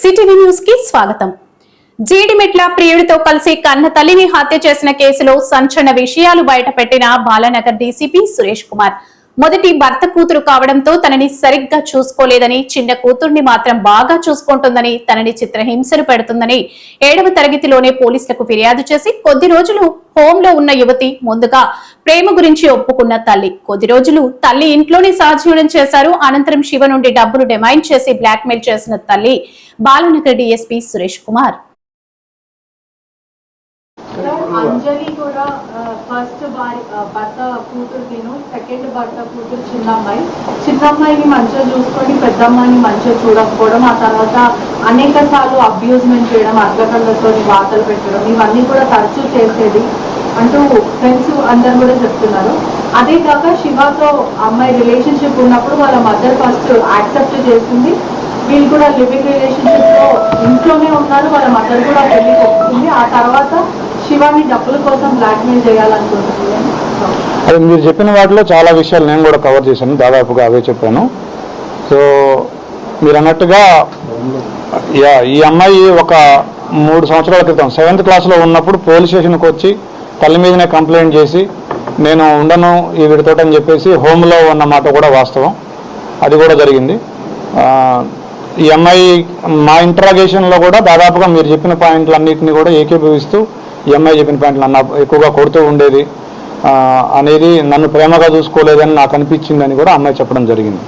CTV న్యూస్కి స్వాగతం జీడిమెట్ల ప్రియుడితో కలిసి కన్న తల్లిని హత్య చేసిన కేసులో సంచలన విషయాలు బయటపెట్టిన బాలానగర్ డీసీపీ సురేష్ కుమార్. మొదటి భర్త కూతురు కావడంతో తనని సరిగ్గా చూసుకోలేదని చిన్న కూతుర్ని మాత్రం బాగా చూసుకుంటుందని తనని చిత్రహింసలు పెడుతుందని ఏడవ తరగతిలోనే పోలీసులకు ఫిర్యాదు చేసి కొద్ది రోజులు హోంలో ఉన్న యువతి ముందుగా ప్రేమ గురించి ఒప్పుకున్న తల్లి. కొద్ది రోజులు తల్లి ఇంట్లోనే సహజీవనం చేశారు. అనంతరం శివ నుండి డబ్బులు డిమాండ్ చేసి బ్లాక్మెయిల్ చేసిన తల్లి బాలనగర్ డిఎస్పీ సురేష్ కుమార్. అంజలి కూడా ఫస్ట్ భర్త కూతురు తిను సెకండ్ భర్త కూతురు చిన్నమ్మాయి. చిన్నమ్మాయిని మంచిగా చూసుకొని పెద్దమ్మాయిని మంచిగా చూడకపోవడం ఆ తర్వాత అనేక సార్లు అబ్యూజ్మెంట్ చేయడం అర్ధకళ్ళతో వార్తలు పెట్టడం ఇవన్నీ కూడా తరచూ చేసేది. అంటూ ఫ్రెండ్స్ అందరు కూడా చెప్తున్నారు. అదే కాక శివతో అమ్మాయి రిలేషన్షిప్ ఉన్నప్పుడు వాళ్ళ మదర్ ఫస్ట్ యాక్సెప్ట్ చేసింది. వీళ్ళు కూడా లివింగ్ రిలేషన్షిప్లో ఇంట్లోనే ఉన్నారు. వాళ్ళ మదర్ కూడా పెళ్ళి ఒప్పుకుంది ఆ తర్వాత శివాని డబ్బుల కోసం బ్లాక్మెయిల్ చేయాలనుకుంటుంది. అది మీరు చెప్పిన వాటిలో చాలా విషయాలు నేను కూడా కవర్ చేశాను. దాదాపుగా అవే చెప్పాను. సో మీరు అన్నట్టుగా యా, ఈ అమ్మాయి ఒక మూడు సంవత్సరాల క్రితం సెవెంత్ క్లాస్లో ఉన్నప్పుడు పోలీస్ స్టేషన్కి వచ్చి తల్లి మీదనే కంప్లైంట్ చేసి నేను ఉండను ఈ వీడితోట అని చెప్పేసి హోమ్లో ఉన్న మాట కూడా వాస్తవం. అది కూడా జరిగింది. ఎంఐ ఈ అమ్మాయి మా ఇంట్రాగేషన్లో కూడా దాదాపుగా మీరు చెప్పిన పాయింట్లన్నింటినీ కూడా ఏకీభవిస్తూ ఈ అమ్మాయి చెప్పిన పాయింట్లు అన్న ఎక్కువగా కొడుతూ ఉండేది. అనేది నన్ను ప్రేమగా చూసుకోలేదని నాకు అనిపించిందని కూడా అమ్మాయి చెప్పడం జరిగింది.